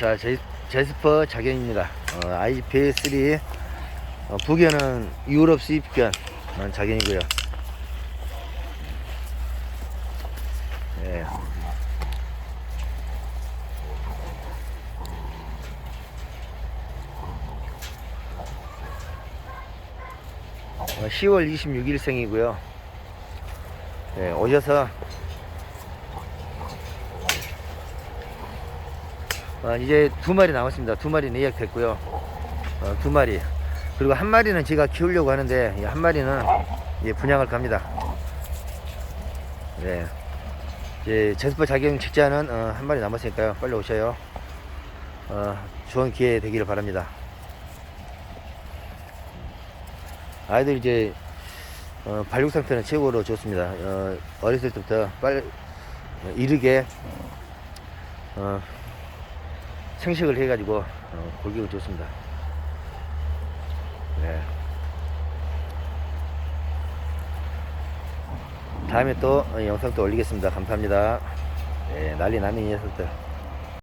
자, 제, 제스퍼 자견입니다. 어, IGP3 어, 부견은 유럽 수입견 어, 자견이고요. 예. 어, 10월 26일생이고요. 예, 오셔서 어, 이제 두 마리 남았습니다. 두 마리는 예약됐고요. 어, 두 마리. 그리고 한 마리는 제가 키우려고 하는데 이한 마리는 이제 분양을 갑니다. 네. 이제 제스퍼 자격 직자는 어, 한 마리 남았으니까요. 빨리 오셔요. 어, 좋은 기회 되기를 바랍니다. 아이들 이제 어, 발육 상태는 최고로 좋습니다. 어, 어렸을 때부터 빨리 어, 이르게 어, 생식을 해가지고 어, 골격이 좋습니다. 네. 다음에 또 어, 영상 또 올리겠습니다. 감사합니다. 네, 난리 나는 이 녀석들.